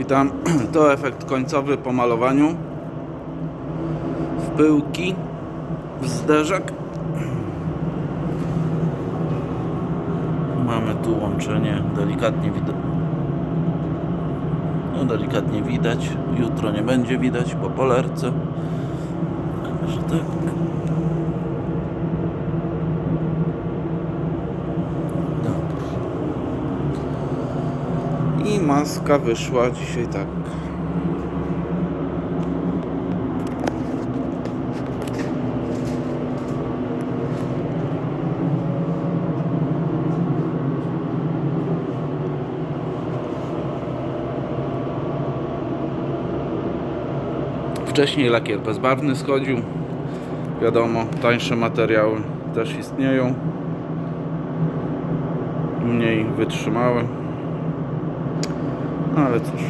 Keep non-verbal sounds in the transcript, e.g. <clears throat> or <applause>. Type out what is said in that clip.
Witam. <clears throat> To efekt końcowy po malowaniu. W pyłki, w zderzak. Mamy tu łączenie delikatnie widać. No delikatnie widać. Jutro nie będzie widać po polerce. Że tak. I maska wyszła dzisiaj tak. Wcześniej lakier bezbarwny schodził. Wiadomo, tańsze materiały też istnieją. Mniej wytrzymałe. No ale cóż.